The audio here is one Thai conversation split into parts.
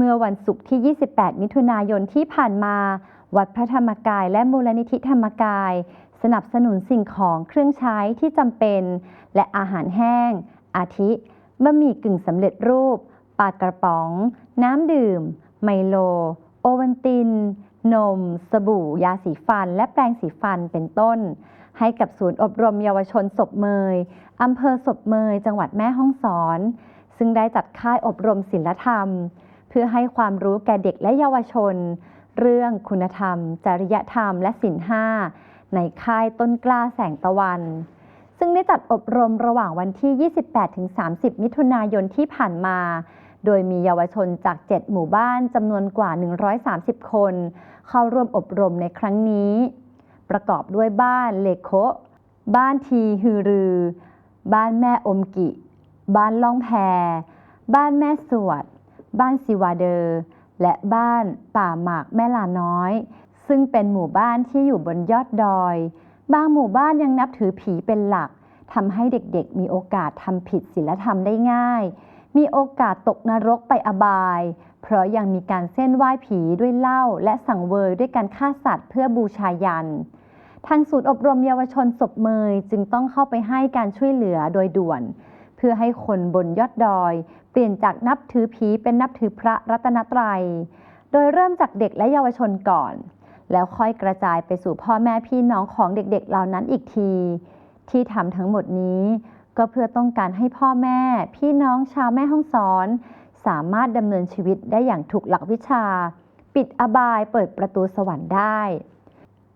เมื่อวันศุกร์ที่ 28 มิถุนายนที่ผ่านมา วัดพระธรรมกายและมูลนิธิธรรมกาย สนับสนุนสิ่งของเครื่องใช้ที่จำเป็น และอาหารแห้ง อาทิบะหมี่กึ่งสำเร็จรูป ปลากระป๋อง น้ำดื่ม ไมโล โอวัลติน นม สบู่ ยาสีฟัน และแปรงสีฟันเป็นต้น ให้กับศูนย์อบรมเยาวชนศพเมยอำเภอศพเมย จังหวัดแม่ฮ่องสอน ซึ่งได้จัดค่ายอบรมศิลธรรม พื่อให้ความรู้แก่เด็กและเยาวชน เรื่องคุณธรรม จริยธรรม และศีลห้าในค่ายต้นกล้าแสงตะวัน ซึ่งได้จัดอบรมระหว่างวันที่ 28-30 มิถุนายนที่ผ่านมา โดยมีเยาวชนจาก 7 หมู่บ้านจำนวนกว่า 130 คน เข้าร่วมอบรมในครั้งนี้ ประกอบด้วยบ้านเลโคบ้านทีฮือรือ บ้านแม่อมกิ บ้านล่องแพ บ้านแม่สวด บ้านซิวาเดอร์ และบ้านป่าหมากแม่ลาน้อย ซึ่งเป็นหมู่บ้านที่อยู่บนยอดดอย บางหมู่บ้านยังนับถือผีเป็นหลักทำให้เด็กๆ มีโอกาสทำผิดศีลธรรมได้ง่าย มีโอกาสตกนรกไปอบาย เพราะยังมีการเส้นไหว้ผีด้วยเหล้าและสังเวยด้วยการฆ่าสัตว์เพื่อบูชายัน ทางศูนย์อบรมเยาวชนศพเมยจึงต้องเข้าไปให้การช่วยเหลือโดยด่วน เพื่อให้คนบนยอดดอย เปลี่ยนจากนับถือผีเป็นนับถือพระรัตนตรัย โดยเริ่มจากเด็กและเยาวชนก่อน แล้วค่อยกระจายไปสู่พ่อแม่พี่น้องของเด็กๆเหล่านั้นอีกที ที่ทำทั้งหมดนี้ก็เพื่อต้องการให้พ่อแม่ พี่น้องชาวแม่ห้องสอน สามารถดำเนินชีวิตได้อย่างถูกหลักวิชา ปิดอบายเปิดประตูสวรรค์ได้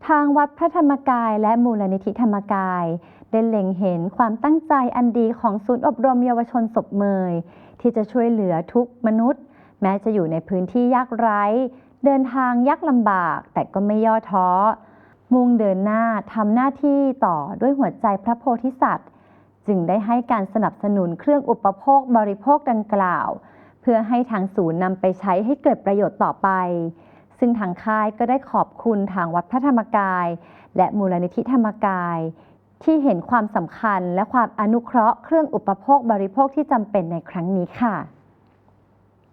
ทางวัดพระธรรมกายและมูลนิธิธรรมกาย ได้เล็งเห็นความตั้งใจอันดีของศูนย์อบรมเยาวชนศพเมย ที่จะช่วยเหลือทุกมนุษย์ แม้จะอยู่ในพื้นที่ยากไร้ เดินทางยากลำบากแต่ก็ไม่ย่อท้อ มุ่งเดินหน้าทำหน้าที่ต่อด้วยหัวใจพระโพธิสัตว์ จึงได้ให้การสนับสนุนเครื่องอุปโภคบริโภคดังกล่าว เพื่อให้ทางศูนย์นำไปใช้ให้เกิดประโยชน์ต่อไป ซึ่งทางค่ายก็ได้ขอบคุณทางวัดพระธรรมกาย และมูลนิธิธรรมกาย ที่เห็นความสำคัญและความอนุเคราะห์เครื่องอุปโภคบริโภคที่จำเป็นในครั้งนี้ค่ะ